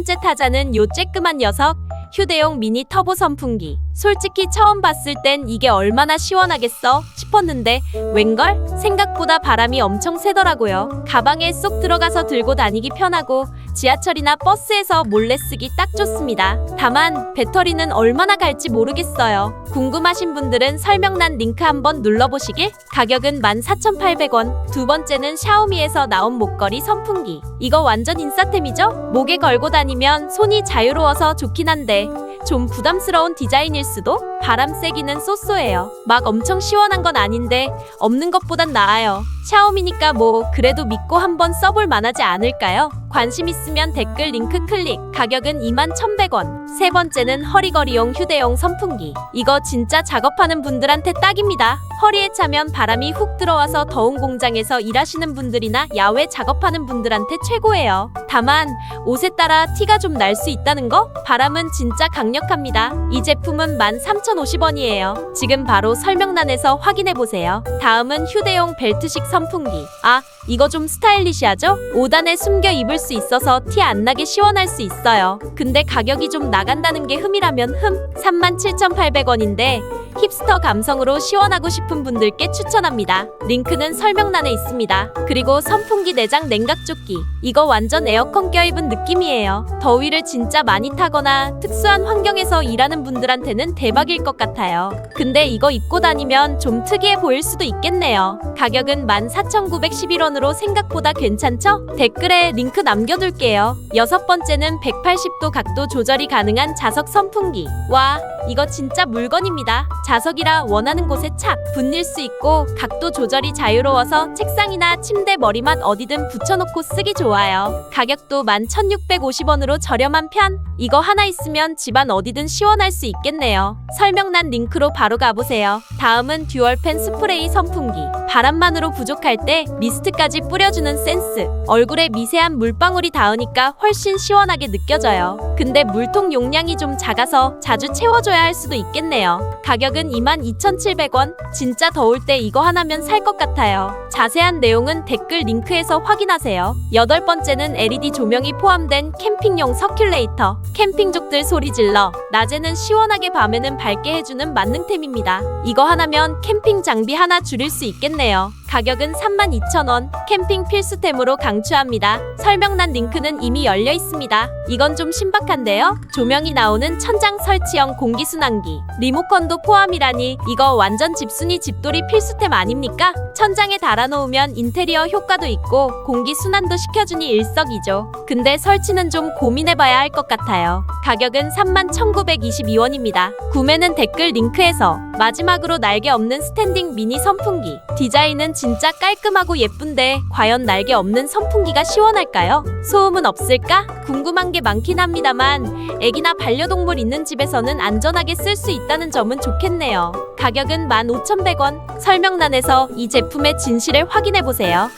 번째 타자는 요 쬐끄만 녀석. 휴대용 미니 터보 선풍기. 솔직히 처음 봤을 땐 이게 얼마나 시원하겠어 싶었는데 웬걸? 생각보다 바람이 엄청 세더라고요. 가방에 쏙 들어가서 들고 다니기 편하고 지하철이나 버스에서 몰래 쓰기 딱 좋습니다. 다만 배터리는 얼마나 갈지 모르겠어요. 궁금하신 분들은 설명란 링크 한번 눌러보시길. 가격은 14,800원. 두 번째는 샤오미에서 나온 목걸이 선풍기. 이거 완전 인싸템이죠? 목에 걸고 다니면 손이 자유로워서 좋긴 한데 좀 부담스러운 디자인일 수도? 바람 세기는 쏘쏘해요. 막 엄청 시원한 건 아닌데 없는 것보단 나아요. 샤오미니까 뭐 그래도 믿고 한번 써볼 만하지 않을까요? 관심 있으면 댓글 링크 클릭. 가격은 21,100원. 세 번째는 허리거리용 휴대용 선풍기. 이거 진짜 작업하는 분들한테 딱입니다. 허리에 차면 바람이 훅 들어와서 더운 공장에서 일하시는 분들이나 야외 작업하는 분들한테 최고예요. 다만 옷에 따라 티가 좀 날 수 있다는 거? 바람은 진짜 강력합니다. 이 제품은 13,050원이에요. 지금 바로 설명란에서 확인해 보세요. 다음은 휴대용 벨트식 선풍기. 아, 이거 좀 스타일리시하죠? 5단에 숨겨 입을 수 있어서 티 안 나게 시원할 수 있어요. 근데 가격이 좀 나간다는 게 흠이라면 흠 37,800원인데 힙스터 감성으로 시원하고 싶은 분들께 추천합니다. 링크는 설명란에 있습니다. 그리고 선풍기 내장 냉각조끼. 이거 완전 에어컨 껴입은 느낌이에요. 더위를 진짜 많이 타거나 특수한 환경에서 일하는 분들한테는 대박일 것 같아요. 근데 이거 입고 다니면 좀 특이해 보일 수도 있겠네요. 가격은 14,911원으로 생각보다 괜찮죠? 댓글에 링크 남겨둘게요. 여섯 번째는 180도 각도 조절이 가능한 자석 선풍기. 와, 이거 진짜 물건입니다. 자석이라 원하는 곳에 착 붙일 수 있고 각도 조절이 자유로워서 책상이나 침대 머리맡 어디든 붙여놓고 쓰기 좋아요. 가격도 11,650원으로 저렴한 편. 이거 하나 있으면 집안 어디든 시원할 수 있겠네요. 설명란 링크로 바로 가보세요. 다음은 듀얼팬 스프레이 선풍기. 바람만으로 부족할 때 미스트까지 뿌려주는 센스. 얼굴에 미세한 물방울이 닿으니까 훨씬 시원하게 느껴져요. 근데 물통 용량이 좀 작아서 자주 채워 줘야 할 수도 있겠네요. 가격은 22,700원. 진짜 더울 때 이거 하나면 살 것 같아요. 자세한 내용은 댓글 링크에서 확인하세요. 여덟 번째는 LED 조명이 포함된 캠핑용 서큘레이터. 캠핑족들 소리 질러. 낮에는 시원하게 밤에는 밝게 해주는 만능템입니다. 이거 하나면 캠핑 장비 하나 줄일 수 있겠네요. 가격은 32,000원. 캠핑 필수템으로 강추합니다. 설명란 링크는 이미 열려 있습니다. 이건 좀 신박한데요? 조명이 나오는 천장 설치형 공기순환기. 리모컨도 포함이라니 이거 완전 집순이 집돌이 필수템 아닙니까? 천장에 달아놓으면 인테리어 효과도 있고 공기 순환도 시켜주니 일석이조. 근데 설치는 좀 고민해봐야 할 것 같아요. 가격은 31,922원입니다. 구매는 댓글 링크에서 마지막으로 날개 없는 스탠딩 미니 선풍기. 디자인은 진짜 깔끔하고 예쁜데 과연 날개 없는 선풍기가 시원할까요? 소음은 없을까? 궁금한 게 많긴 합니다만 애기나 반려동물 있는 집에서는 안전하게 쓸 수 있다는 점은 좋겠네요. 가격은 15,100원. 설명란에서 이 제품의 진실을 확인해 보세요.